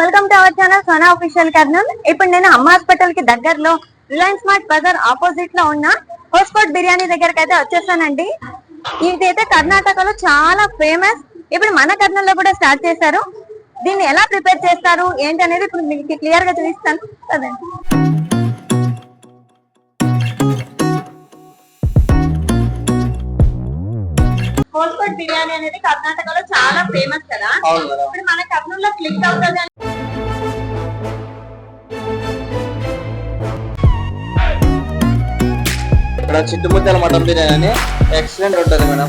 Welcome to our channel Sona official Kurnool ఇప్పుడు నేను అమ్మ హాస్పిటల్కి దగ్గరలో రిలయన్స్ స్మార్ట్ బజార్ ఆపోజిట్లో ఉన్న హోస్కోట్ బిర్యానీ దగ్గరకు అయితే వచ్చేసానండి. ఇదైతే కర్ణాటకలో చాలా ఫేమస్ ఇప్పుడు మన కర్నూలులో కూడా స్టార్ట్ చేశారు. దీన్ని ఎలా ప్రిపేర్ చేస్తారు ఏంటి అనేది ఇప్పుడు మీకు క్లియర్గా చూపిస్తాను. కదండి హోస్కోట్ బిర్యానీ అనేది కర్ణాటకలో చాలా ఫేమస్ కదా. ఇప్పుడు మన కర్నూలులో క్లిక్ అవుతుంది ఇక్కడ చిట్టుముద్దల మటన్ బిర్యానీ అని ఎక్సలెంట్ ఉంటుంది మేడం.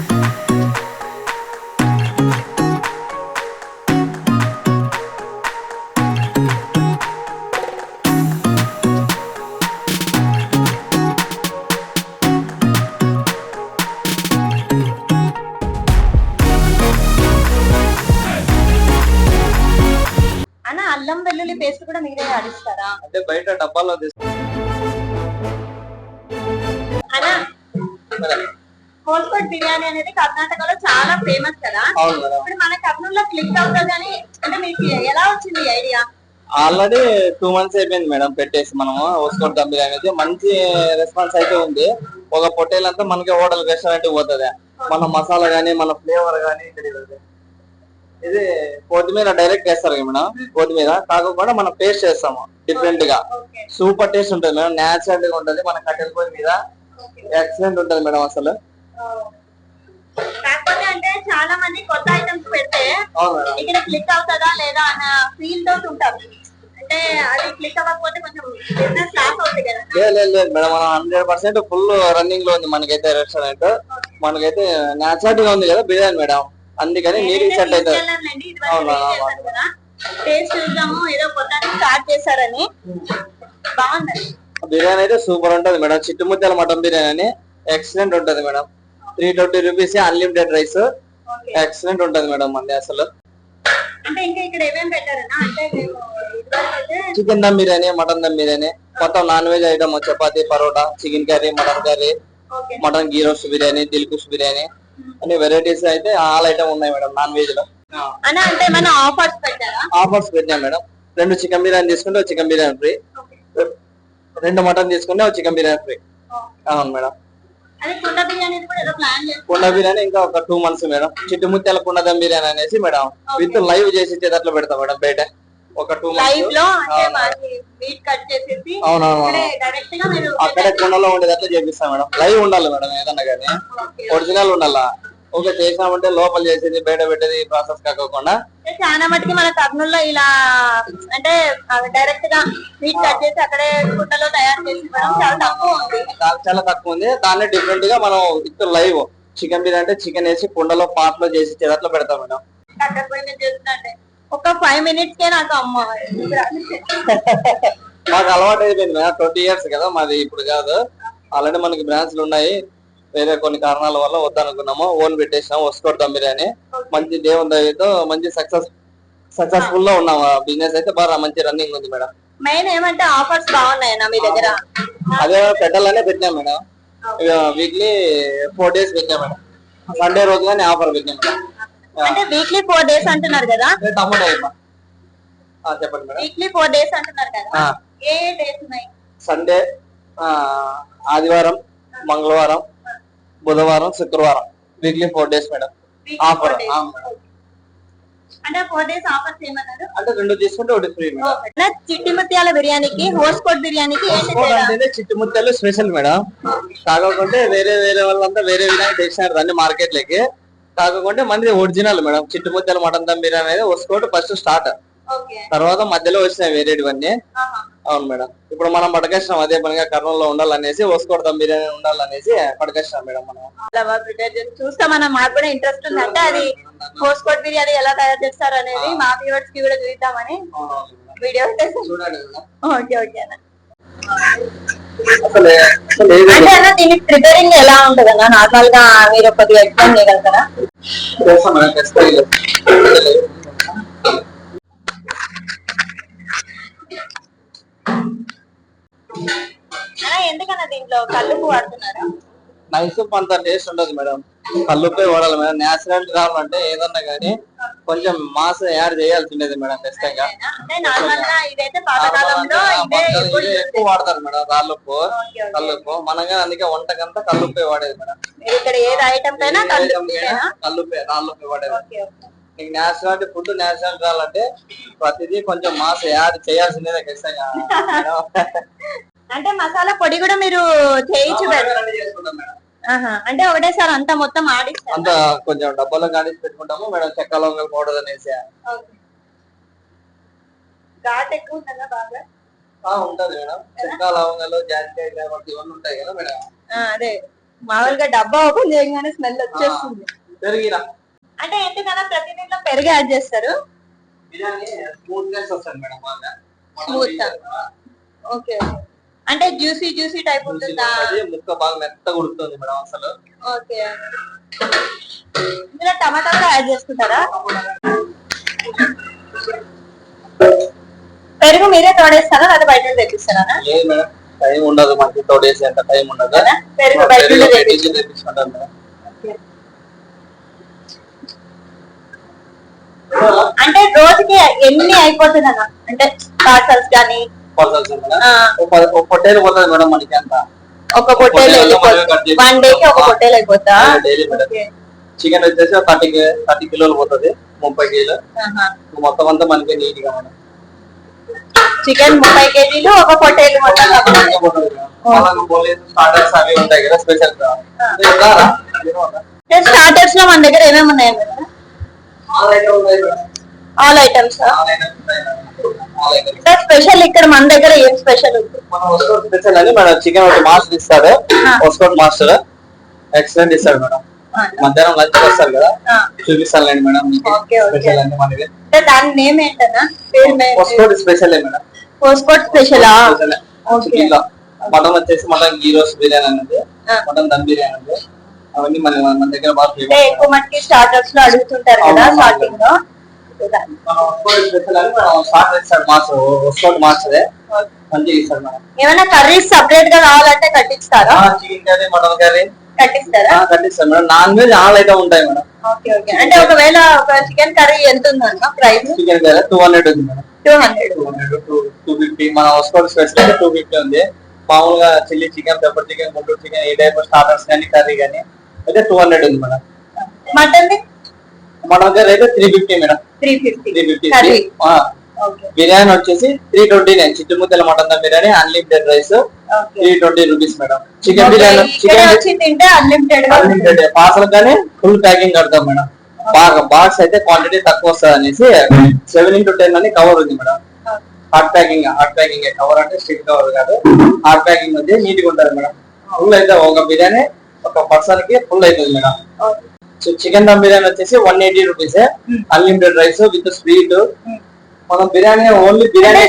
బిర్యానీ అనేది కర్ణాటకలో చాలా ఫేమస్ కదా. ఇప్పుడు మన కర్నూలులో క్లిక్ అవుతుంది అని అంటే మీకు ఎలా వచ్చింది ఐడియా ఆల్రెడీ టూ మంత్స్ అయిపోయింది మేడం పెట్టేసి మనము ఓస్కోట్ దమ్ బిర్యానీ అయితే మంచి రెస్పాన్స్ అయితే ఉంది. ఒక పొట్టేల్ అంతా మనకి హోటల్ రెస్టారెంట్ పోతుంది. మన మసాలా గానీ మన ఫ్లేవర్ గానీ ఇక్కడ ఇది. కొత్తిమీర డైరెక్ట్ వేస్తారు మేడం. కొత్తిమీర కాకపోతే మనం పేస్ట్ చేస్తాము డిఫరెంట్గా. సూపర్ టేస్ట్ ఉంటుంది మేడం. నేచురల్గా ఉంటుంది. మన కట్టెల పొయ్యి మీద ఎక్సలెంట్ ఉంటుంది మేడం అసలు. చాలా మంది కొత్త ఐటమ్స్ పెడితే ఇక్కడ క్లిక్ అవుతుందా లేదా అన్న ఫీల్ తోటి ఉంటారు అంటే అది క్లిక్ అవ్వకపోతే కొంచెం బిజినెస్ లాస్ అవుతుంది కదా. లేదు లేదు లేదు మేడం మనం హండ్రెడ్ పర్సెంట్ ఫుల్ రన్నింగ్లో ఉంది మనకైతే రెస్టారెంట్ మనకైతే నేచురల్గా ఉంది కదా బిర్యానీ మేడం. అందుకని నీట్ సెట్ అవుతుంది. టేస్ట్ చూద్దాము ఏదో కొత్త స్టార్ట్ చేశారని. బాగుంది. బిర్యానీ అయితే సూపర్ ఉంటది మేడం. చిట్టుముద్దల మటన్ బిర్యానీ అని. ఎక్సలెంట్ ఉంటది madam. Three twenty rupees unlimited rice excellent ఉంటది మేడం మంది అసలు. అంటే ఇంకా ఇక్కడ ఏమేం పెట్టారన్నా? అంటే మేము ఇదివరకు అయితే చికెన్ దమ్ బిర్యానీ మటన్ దమ్ బిర్యానీ మొత్తం non veg item chapati paratha chicken curry mutton curry mutton ghee roast biryani Dilkhush biryani అన్ని వెరైటీస్ అయితే ఆల్ ఐటమ్ ఉన్నాయి మేడం నాన్ వెజ్లో. ఆఫర్స్ పెట్టారా? ఆఫర్స్ పెట్టాం మేడం. రెండు చికెన్ బిర్యానీ తీసుకుంటే ఒక చికెన్ బిర్యానీ ఫ్రీ రెండు మటన్ తీసుకుంటే ఒక చికెన్ బిర్యానీ ఫ్రీ అవును మేడం. కుండ బిర్యానీ ఇంకా ఒక టూ మంత్స్ మేడం. చిట్టుముత్యాల కుండ దమ్ బిర్యానీ అనేసి మేడం. విత్ లైవ్ చేసి ఇచ్చేటట్లు పెడతాం మేడం బయట. ఒక టూ మంత్స్ అవునవును. అక్కడే కుండలో ఉండేటట్లు చేపిస్తాం మేడం. లైవ్ ఉండాలి మేడం ఏదన్నా కానీ. ఒరిజినల్ ఉండాలా? ఓకే చేసినామంటే లోపల చేసేది బయట పెట్టేది ప్రాసెస్ కాకోకుండా. అంటే చాలా మటుకి మన కర్నూలులో ఇలా అంటే డైరెక్ట్గా మీట్ కట్ చేసి అక్కడే కుండలో తయారు చేసి చాలా తక్కువ ఉంది. చాలా తక్కువ ఉంది. దాన్ని డిఫరెంట్గా మనం విత్ లైవ్ చికెన్ బిర్యానీ అంటే చికెన్ వేసి కుండలో పాట్లో చేసి ఇచ్చేటట్లు పెడతాం మేడం. అక్కడ పోయి నేను చేస్తుంటే ఒక ఫైవ్ మినిట్స్ కే నాకు అమ్మ మాకు అలవాటు అయిపోయింది మేడం. ట్వంటీ ఇయర్స్ కదా మాది ఇప్పుడు కాదు. ఆల్రెడీ మనకి బ్రాంచ్లు ఉన్నాయి. వేరే కొన్ని కారణాల వల్ల వద్దనుకున్నాము. ఓన్ పెట్టేసినాము. వసుకోవడం బిర్యానీ. మంచి దేవుని దయతో మంచి సక్సెస్ సక్సెస్ఫుల్లో ఉన్నాం. బిజినెస్ అయితే బాగా మంచి రన్నింగ్ ఉంది మేడం. మెయిన్ ఏమంటే ఆఫర్స్ బాగున్నాయన్నా మీ దగ్గర? అదే పెట్టాలనే పెట్టినాం మేడం. వీక్లీ ఫోర్ డేస్ పెట్టాం మేడం. సండే రోజు కానీ ఆఫర్ పెట్టాం మేడం అంటే వీక్లీ ఫోర్ డేస్ అంటున్నారు కదా? టమాటా చెప్పండి మేడం. వీక్లీ ఫోర్ డేస్ అంటున్నారు కదా. ఏ డేస్ ఉన్నాయి? సండే ఆదివారం మంగళవారం బుధవారం శుక్రవారం. Weekly four days madam offer. అంటే ఫోర్ డేస్ అంటే రెండు తీసుకుంటే ఒకటి ఫ్రీ మేడం చిట్టి ముత్యాల బిర్యానీకి హోస్ కోట్ బిర్యానీకి తేడా? అంటేనే చిట్టుముత్తలు స్పెషల్ మేడం కాకపోతే వేరే వేరే వాళ్ళంతా వేరే విధంగా తెచ్చినారు దాన్ని మార్కెట్ లకి కాకపోతే మంది ఒరిజినల్ మేడం చిట్టుముత్తల మటన్ దమ్ బిర్యానీ అనేది వసుకోవడం ఫస్ట్ స్టార్ట్ తర్వాత మధ్యలో వచ్చినాయి వేరేటివన్నీ. అవును మేడం. ఇప్పుడు మనం పడకేసినాం అదే పనిగా కర్నూలులో ఉండాలనేసి వసుకోవడం దమ్ బిర్యానీ ఉండాలనేసి పడకేసినాం మేడం మనం. అలా బాగా ప్రిపేర్ చేసి చూస్తామన్న మాకు కూడా ఇంట్రెస్ట్ ఉంది అంటే అది హోస్ కోట్ బిర్యానీ ఎలా తయారు చేస్తారు అనేది మా వ్యూవర్స్కి కూడా చూద్దామని. వీడియో చూడండి. ఓకే ఓకే అన్న. అంటే ప్రిపేరింగ్ ఎలా ఉంటది అన్న నార్మల్గా మీరు కొద్దిగా ఎక్స్ప్లెయిన్ చేయగలుగుతారా ఎందుకన్నా దీంట్లో కల్లుపు వాడుతున్నారా? నైస్ అంత టేస్ట్ ఉండదు మేడం. కల్లుప్పే వాడాలి మేడం. నేచురల్ కావాలంటే ఏదన్నా కానీ కొంచెం మాస్ యాడ్ చేయాల్సిండేది మేడం ఖచ్చితంగా. ఎక్కువ వాడతారు మేడం రాళ్ళుప్పు. కల్లుప్పు. మనగా అందుకే వంటకంతా కల్లుప్పే వాడేది మేడం. ఇక్కడ ఏది ఐటమ్ కల్లుప్పే రాళ్ళుప్పే వాడేది. నీకు నేచురాలిటీ ఫుడ్ నేచురల్ రావాలంటే ప్రతిదీ కొంచెం మాస్ యాడ్ చేయాల్సిందే ఖచ్చితంగా. అంటే మసాలా పొడి కూడా మీరు చేయించు. అంటే ఒకటేసారి అంతా మొత్తం ఆడిస్తారు? అంత కొంచెం డబ్బాలో కానిసి పెట్టుకుంటాము మేడం చెక్క లవంగల్ పౌడర్ అనేసి. ఘాట్ ఎక్కువ ఉంటుందా బాగా? ఉంటది మేడం. చెక్క లవంగాలు జాజికాయ ఇవన్నీ ఉంటాయి కదా మేడం. అదే. మామూలుగా డబ్బా ఓపెన్ చేయగానే స్మెల్ వచ్చేస్తుంది. పెరిగిన అంటే ఎందుకన్నా ప్రతి దీంట్లో పెరుగు యాడ్ చేస్తారు. బిర్యానీ స్మూత్నెస్ వస్తుంది మేడం బాగా. Biryani, okay okay. అంటే జ్యూసీ జ్యూసీ టైప్ ఉంటుందా? ముక్క బాగా మెత్తగా ఉడుకుతుంది మేడం అసలు. ఓకే. ఇందులో టమాటా కూడా యాడ్ చేసుకుంటారా? పెరుగు మీరే తోడేస్తారా లేదా బయట తెప్పిస్తారా? లేదు మేడం టైం ఉండదు మనకి తోడేసి అంత టైం ఉండదు. పెరుగు బయట తెప్పించుకుంటాం మేడం. అంటే రోజుకి ఎన్ని అయిపోతుంది అన్న అంటే పార్సల్స్ కానీ ఒక పొట్టేలు పోతుంది మేడం మనకి అంత. ఒక పొట్టేలు వెళ్ళిపోతుంది వన్ డే కి ఒక పొట్టేలు అయిపోతా. చికెన్ వచ్చేసి థర్టీ థర్టీ కిలోలు పోతుంది ముప్పై కిలో ఆహా. మొత్తం అంతా మనకి నీట్గా మేడం. చికెన్ ముప్పై కేజీలు ఒక పొట్టేలు స్టార్టర్స్ అవి ఉంటాయి కదా స్పెషల్ స్టార్టర్స్లో మన దగ్గర ఏమేమి ఉన్నాయి ఆల్ ఐటమ్స్ ఇంకా స్పెషల్ ఇక్కడ మన దగ్గర ఏం స్పెషల్ ఉంది? స్పెషల్ అని మేడం చికెన్ ఒకటి మాస్టర్ ఇస్తాడు. ఆ. ఒస్కోట్ మాస్టర్ ఎక్సలెంట్ ఇస్తాడు మేడం. మధ్యాహ్నం లంచ్ వస్తారు కదా? ఆ. చూపిస్తానులేండి మేడం. స్పెషల్ అన్ని మనకి అంటే దాని నేమ్ ఏంటన్నా? Hoskote special madam. పోస్ట్కోట్ స్పెషలా మటన్ వచ్చేసి మటన్ గీ రోస్ట్ బిర్యానీ అనేది. మటన్ దమ్ బిర్యానీ అనేది అవన్నీ మన మన దగ్గర బాగా. ఎక్కువ మందికి స్టార్టర్స్లో అడుగుతుంటారు కదా స్టార్టింగ్లో. ఏమైనా కర్రీస్ సపరేట్గా కావాలంటే కట్టిస్తారా? చికెన్ కర్రీ మటన్ కర్రీ కట్టిస్తారా? Madam. Non veg all item ఉంటాయి మేడం. Okay okay. అంటే ఒకవేళ ఒక చికెన్ కర్రీ ఎంత ఉందన్న price chicken curry two hundred ఉంది madam. Two hundred two hundred two fifty మన స్పెషల్ అయితే టూ ఫిఫ్టీ ఉంది. మామూలుగా chilli chicken pepper chicken Guntur chicken ఈ టైప్ స్టార్టర్స్ కానీ కర్రీ కానీ అయితే టూ హండ్రెడ్ ఉంది మేడం. మటన్ మటన్ కర్రీ అయితే three fifty madam. Three fifty three fifty biryani వచ్చేసి three twenty nine. చిట్టుముద్దల mutton dum biryani unlimited rice three twenty rupees madam. Chicken biryani chicken unlimited. Unlimited parcel కానీ full packing కడతాం madam. బాగా box అయితే quantity తక్కువ వస్తుంది అనేసి seven into ten అని cover ఉంది madam. Hot packing hot packing cover అంటే స్టిక్ కవర్ కాదు. హాట్ ప్యాకింగ్ వచ్చి నీట్గా ఉంటుంది మేడం. ఫుల్ అయితే ఒక బిర్యానీ ఒక పర్సన్కి ఫుల్ అవుతుంది madam. Okay. Chicken dum biryani వచ్చేసి one eighty rupees unlimited rice with sweet మనం బిర్యానీ ఓన్లీ బిర్యానీ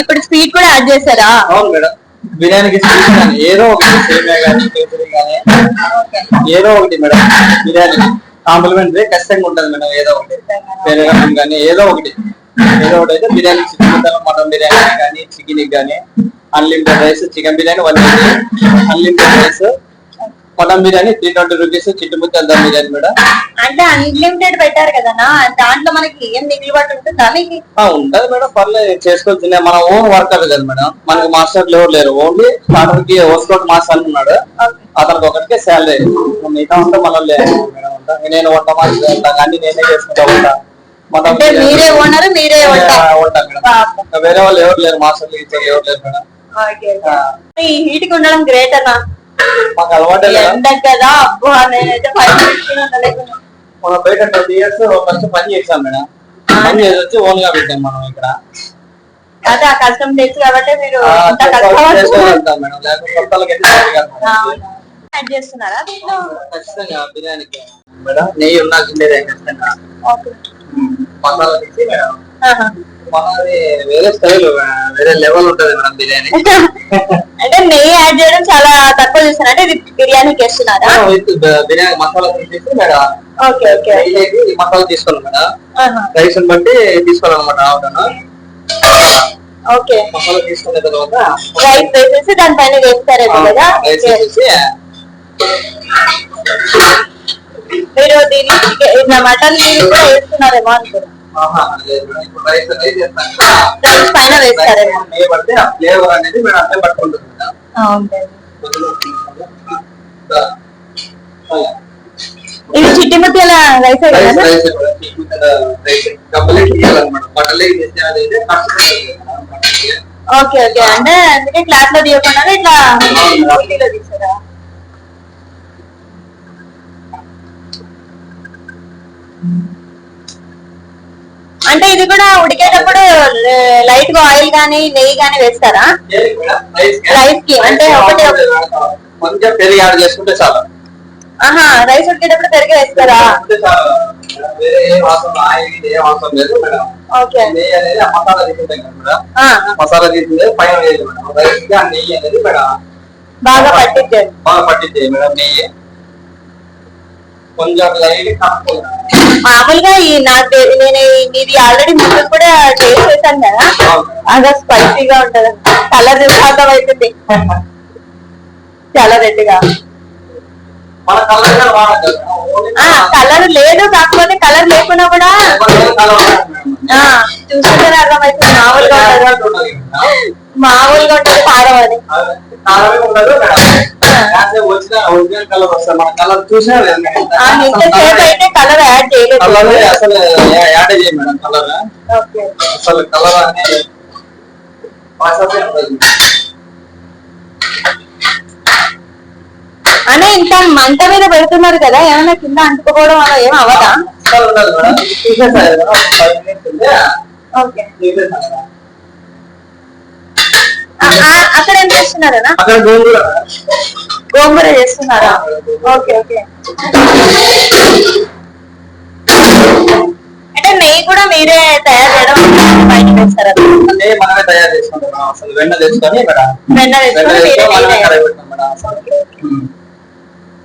ఇప్పుడు స్వీట్ కూడా యాడ్ చేశారా? అవును మేడం. బిర్యానీకి స్వీట్ కానీ ఏదో ఒకటి సేమియా కానీ కేసరి కానీ ఏదో ఒకటి మేడం. బిర్యానీ. కాంప్లిమెంటరీ ఖచ్చితంగా ఉంటుంది మేడం ఏదో ఒకటి. పెరగడం కానీ ఏదో ఒకటి. ఏదో ఒకటి అయితే బిర్యానీ చికెన్ మటన్ బిర్యానీ కానీ చికెన్ కానీ unlimited rice chicken biryani one unlimited rice mutton biryani three twenty rupees చిట్టుముత్తి dum biryani madam అంటే అన్లిమిటెడ్ పెట్టారు కదనా దాంట్లో మనకి ఏం మిగిలిబాటు ఉంటుందా మీకు? ఆ, ఉంటది మేడం పర్లేదు చేసుకొని తినే మన ఓన్ వర్కర్ కదా మేడం. మనకి మాస్టర్లు ఎవరు లేరు ఓన్లీ స్టార్టర్కి ఓస్కోట్ మాస్టర్ ఉన్నాడు. అతనికి ఒకటికే శాలరీ మిగతా ఉంటే మనం లేదు మేడం. నేను వంట మాస్టర్ అన్ని నేనే చేసుకుంటా ఉంటా మనం మీరే ఓనర్ మీరే ఉంటా మేడం. వేరే వాళ్ళు ఎవరు లేరు మాస్టర్లు ఇచ్చారు ఎవరు లేరు మేడం. ఈ హీట్కి ఉండడం గ్రేట్ అన్న మాకు అలవాటే కదా. అబ్బో నేనైతే ఫైవ్ మినిట్స్ మనం బయట ట్వంటీ ఇయర్స్ ఫస్ట్ పని చేసాం మేడం. పని చేసి వచ్చి ఓన్గా పెట్టాం మనం ఇక్కడ. అదే ఆ కష్టం తెలుసు కాబట్టి మీరు మేడం. నెయ్యి ఖచ్చితంగా. ఓకే. మసాలా తీసి మేడం. మనది వేరే స్టైల్ వేరే లెవెల్ ఉంటది బిర్యానీ. అంటే నెయ్యి యాడ్ చేయడం చాలా తక్కువ చేస్తాను అంటే ఇది బిర్యానీకి వేస్తున్నారా బిర్యానీ మసాలా తీసేసి మేడం ఓకే ఓకే మసాలా తీసుకోవాలి మేడం. రైస్ బట్టి తీసుకోవాలన్నమాట ఆవును ఓకే. మసాలా తీసుకున్న తర్వాత రైస్ వేసేసి దానిపైన వేస్తారేమో కదా? రైస్ వేసేసి మీరు ఇట్లా మటన్ కూడా వేస్తున్నారేమో అనుకున్నాను రైస్ పైన వేస్తారేమో ఫ్లేవర్ అనేది మేడం అట్లే పట్టుకుంటుంది. ఇది చిట్టి ముత్యాల రైస్. Okay okay. అంటే అందుకే క్లాత్లో తీయకుండా ఇట్లా తీసారా అంటే ఇది కూడా ఉడికేటప్పుడు లైట్గా ఆయిల్ గానీ నెయ్యి గానీ వేస్తారా? రైస్కి? అంటే ఒకటి- కొంచెం పెరిగి యాడ్ చేసుకుంటే చాలు. ఆహా రైస్ ఉడికేటప్పుడు పెరిగి వేస్తారా? మసాలా తీసుకుంటాం పైన వేయాలి మేడం. రైస్కి ఆ నెయ్యి అనేది మేడం. బాగా పట్టించారు బాగా పట్టింది మేడం నెయ్యి. మామూలుగా ఈ తె- నేను ఇది ఆల్రెడీ ముందు కూడా టేస్ట్ చేశాను కదా బాగా స్పైసీగా ఉంటది. కలర్ శాతం అవుతుంది చాలా రెడ్గా మన కలర్ లేదు కాకపోతే కలర్ లేకున్నా కూడా చూస్తుంటేనే అర్థమవుతుంది. మామూలుగా ఉంటది. మామూలుగా ఉంటది కారం అయితే కలర్ యాడ్ చేయలేదు. కలర్ అసలు యాడ్ చేయం మేడం కలర్. ఓకే. అసలు కలర్ అనేది ప్రాసెస్ ఉండదు అనే ఇంత మంట మీద పెడుతున్నారు కదా ఏమైనా కింద అంటుకోవడం అలా ఏం తీసేసారు అక్కడ ఏం చేస్తున్నారనా అక్కడ గోంగూర చేస్తున్నారా? Okay okay. అంటే నెయ్యి కూడా మీరే తయారు చేయడం బయట మనమే తయారు చేసుకుంటాం అసలు వెన్న తెచ్చుకొని మీరే నెయ్యి.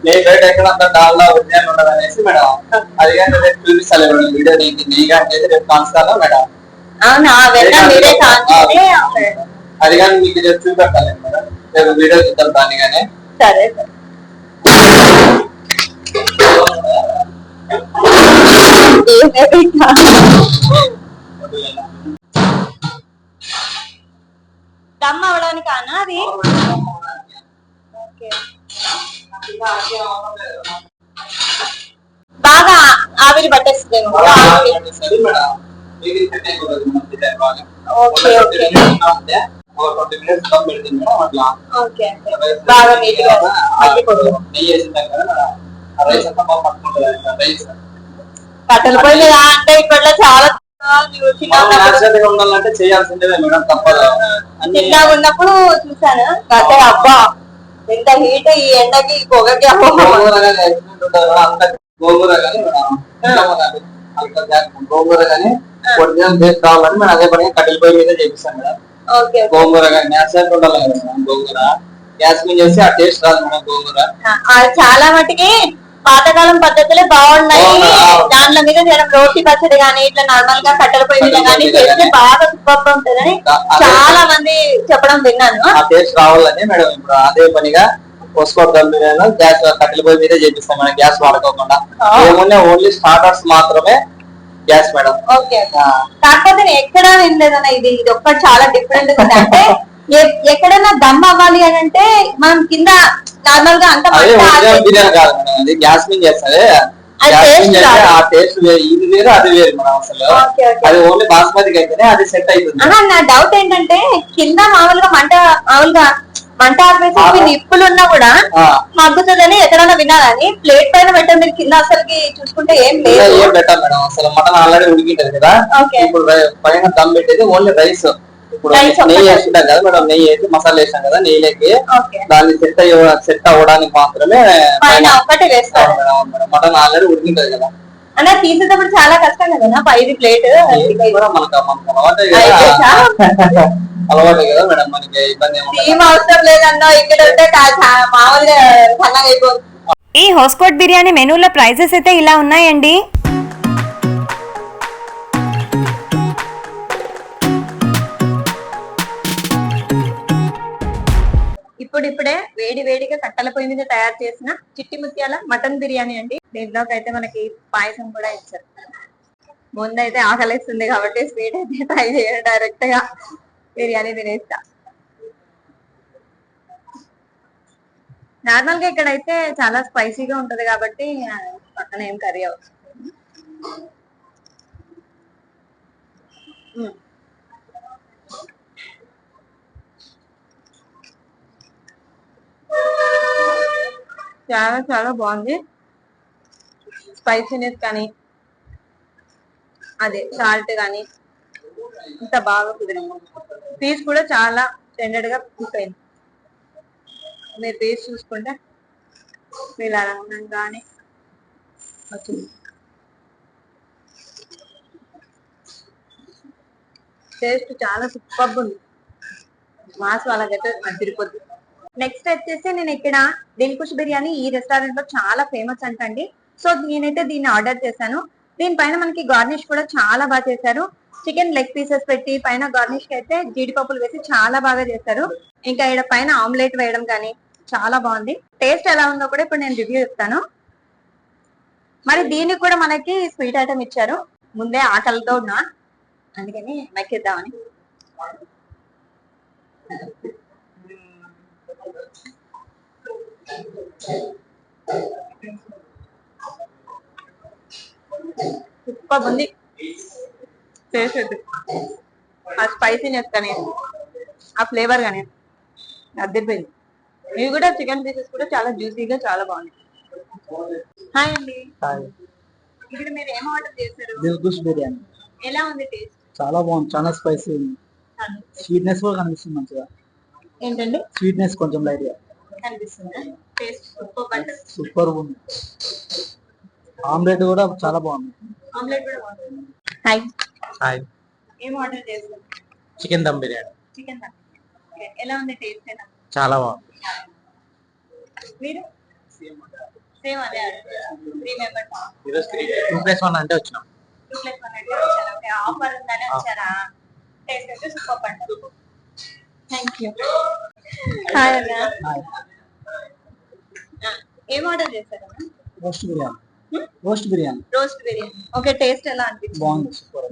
నెయ్యి బయట ఎక్కడ అంత డాల్లా ఉండదు అనేసి మేడం. అది కానీ రేపు చూపిస్తాను మేడం వీడియో నీకు నెయ్యి కానీ చేసి రేపు కాన్స్తాను మేడం. అవునా వెన్న మీరే అది కానీ మీకు రేపు చూపెట్టాలి మేడం. రేపు వీడియో చూద్దాం దాన్ని కానీ. సరే. దమ్ అవడానికి అది? ఓకే. బాగా ఆవిరి పట్టేస్తుంది ఓకే, ఓకే. 20 minutes ఉంటే ఒక ట్వంటీ మినిట్స్ దమ్ పెడుతుంది మేడం అట్లా ఓకే. బాగా నీట్గా మగ్గిపోతుంది నెయ్యి వేసింటాం కదా మేడం ఆ రైస్ అంతా బాగా పట్టుకుంటుంది రైస్. కట్టెల పొయ్యి అంటే ఇప్పట్లో చాలా చిన్నగా ఉన్నప్పుడు న్యాచురల్గా ఉండాలంటే చేయాల్సిందే మేడం తప్పదు. చిన్నగా ఉన్నప్పుడు చూసాను కట్టే అబ్బా ఎంత హీట్ ఈ ఎండకి ఈ పొగకి గోంగూర కానీ గోంగూర కానీ ఒరిజినల్ టేస్ట్ కావాలని మేము అదే పని కట్టెల పొయ్యి మీద చేపిస్తాం మేడం. గోంగూర కానీ న్యాచురల్ ఉండాలి కదా గోంగూర. గ్యాస్ మీద చేస్తే ఆ టేస్ట్ రాదు మేడం గోంగూర. చాలా మటుకి పాతకాలం పద్ధతులే బాగున్నాయి. దాంట్లో మీద జనం రోటి పచ్చడి గానీ ఇట్లా నార్మల్గా కట్టెల పొయ్యి మీద గానీ చేస్తే. బాగా సూపర్ ఉంటుందని చాలా మంది చెప్పడం విన్నాను. ఆ టేస్ట్ రావాలని మేడం ఇప్పుడు అదే పనిగా పోసుకోవడం గ్యాస్ కట్టెల పొయ్యి మీద చేపిస్తాం మేడం గ్యాస్ వాడుకోకుండా. ఏమున్నా ఓన్లీ స్టార్టర్స్ మాత్రమే గ్యాస్ మేడం ఓకే కాకపోతే నేను ఎక్కడా వినలేదన్న ఇది ఇది ఒక్కటి చాలా డిఫరెంట్ ఉంది. అంటే ఎ- ఎక్కడైనా దమ్ అవ్వాలి అని అంటే మనం కింద నార్మల్గా అంత అదే మంట ఒరిజినల్ ఆపేసి- బిర్యానీ కాదు మేడం అది గ్యాస్ మీద చేస్తుంది అది గ్యాస్ taste మీద చేస్తే రాదు. ఆ టేస్ట్ ఇది వేరు అది వేరు మేడం అసలు. అది ఓన్లీ బాస్మతికి అయితేనే అది సెట్ అవుతుంది ఆహా, నా డౌట్ ఏంటంటే కింద మామూలుగా మంట మామూలుగా మంట ఆపేసి నిప్పులు ఉన్నా కూడా మగ్గుతుందని ఎక్కడైనా వినాలని ప్లేట్ పైన పెట్టండి. మీరు కింద అసలుకి చూసుకుంటే ఏం లేదు. ఏం పెట్టాలి మేడం? అసలు మటన్ ఆల్రెడీ ఉడికింటది కదా. ఇప్పుడు పైన దమ్ పెట్టేది ఓన్లీ రైస్. ఇప్పుడు నెయ్యి. వేసుకుంటాం కదా మేడం. నెయ్యి వేసి మసాలా వేసాం కదా నెయ్యిలోకి. ఓకే. దాన్ని సెట్ సెట్ అవ్వడానికి మాత్రమే. మటన్ ఆల్రెడీ ఉడికింటది కదా. అన్న తీసేటప్పుడు చాలా కష్టం కదా పైది ప్లేట్. మనకు అలవాటే కదా మేడం మనకి ఇబ్బంది. ఏం అవసరం లేదన్నా ఇక్కడ ఉంటే కా- చా- మామూలుగా సన్నగా అయిపోతుంది ఈ హోస్కోట్ బిర్యానీ మెనూల ప్రైజెస్ అయితే ఇలా ఉన్నాయండి. ఇప్పుడు ఇప్పుడు ఇప్పుడే వేడి వేడిగా కట్టెల పొయ్యి మీద తయారు చేసిన చిట్టి ముత్యాల మటన్ బిర్యానీ అండి. దీంట్లోకి అయితే మనకి పాయసం కూడా ఇచ్చారు. ముందైతే ఆకలిస్తుంది కాబట్టి స్వీట్ అయితే ట్రై చేయడం డైరెక్ట్గా బిర్యానీ తినేస్తా నార్మల్గా ఇక్కడైతే చాలా స్పైసీగా ఉంటది కాబట్టి పక్కన ఏం కర్రీ అవుతుంది hmm. చాలా చాలా బాగుంది. స్పైసీనెస్ కానీ అదే సాల్ట్ కానీ. ఇంత బాగా కుదిరింది. పీస్ కూడా చాలా స్టాండర్డ్గా కుక్ అయింది. మీరు పీస్ చూసుకుంటే ఇలా కానీ వచ్చింది. టేస్ట్ చాలా సూపర్ ఉంది. మాస్ వాళ్ళకైతే అదిరిపోద్ది. నెక్స్ట్ వచ్చేసి నేను ఇక్కడ దిల్కుష్ బిర్యానీ ఈ రెస్టారెంట్లో చాలా ఫేమస్ అంటండి. సో నేనైతే దీన్ని ఆర్డర్ చేశాను. దీనిపైన మనకి గార్నిష్ కూడా చాలా బాగా చేశారు. చికెన్ లెగ్ పీసెస్ పెట్టి పైన గార్నిష్కి అయితే జీడిపప్పులు వేసి చాలా బాగా చేస్తారు. ఇంకా ఇక్కడ పైన ఆమ్లెట్ వేయడం కానీ చాలా బాగుంది. టేస్ట్ ఎలా ఉందో కూడా ఇప్పుడు నేను రివ్యూ చెప్తాను. మరి దీనికి కూడా మనకి స్వీట్ ఐటమ్ ఇచ్చారు. ముందే ఆకలితో ఉన్నా. అందుకని మెక్కిద్దామని. సూపర్ ఉంది. టేస్ట్ ఆ స్పైసీనెస్ కానీ ఆ ఫ్లేవర్ కానీ అద్దరిపోయింది. ఇవి కూడా చికెన్ పీసెస్ కూడా చాలా జ్యూసీగా చాలా బాగుంది హాయ్ అండి. ఇక్కడ మీరు ఏం ఆర్డర్ చేశారు? దిల్కుష్ బిర్యానీ. ఎలా ఉంది టేస్ట్? చాలా బాగుంది చాలా స్పైసీ ఉంది. స్వీట్నెస్ కూడా కనిపిస్తుంది మంచిగా. ఏంటండి? స్వీట్నెస్ కొంచెం లైట్గా కనిపిస్తుందా? టేస్ట్ సూపర్ సూపర్ ఉంది. ఆమ్లెట్ కూడా చాలా బాగుంది. ఆమ్లెట్ కూడా బాగుంది. హాయ్ హాయ్ ఏం ఆర్డర్ చేశారు? చికెన్ దమ్ బిర్యానీ చికెన్ ఎలా ఉంది టేస్ట్ ఎలా? చాలా బాగుంది. మీరు? సేమ్ అదే three members two plus one అంటే వచ్చినాం. టూ ప్లస్ వన్ అంటే వచ్చారా. ఓకే ఆఫర్ ఉందని వచ్చారా? టేస్ట్ అయితే సూపర్ పండు థ్యాంక్ యూ హాయ్ అన్న. ఆ, ఏం order చేశారన్నా roast biryani roast biryani. Roast biryani. Okay taste ఎలా అనిపించింది? బాగుంది. సూపర్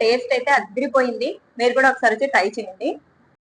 టేస్ట్ అయితే అదిరిపోయింది. మీరు కూడా ఒకసారి వచ్చి ట్రై చేయండి.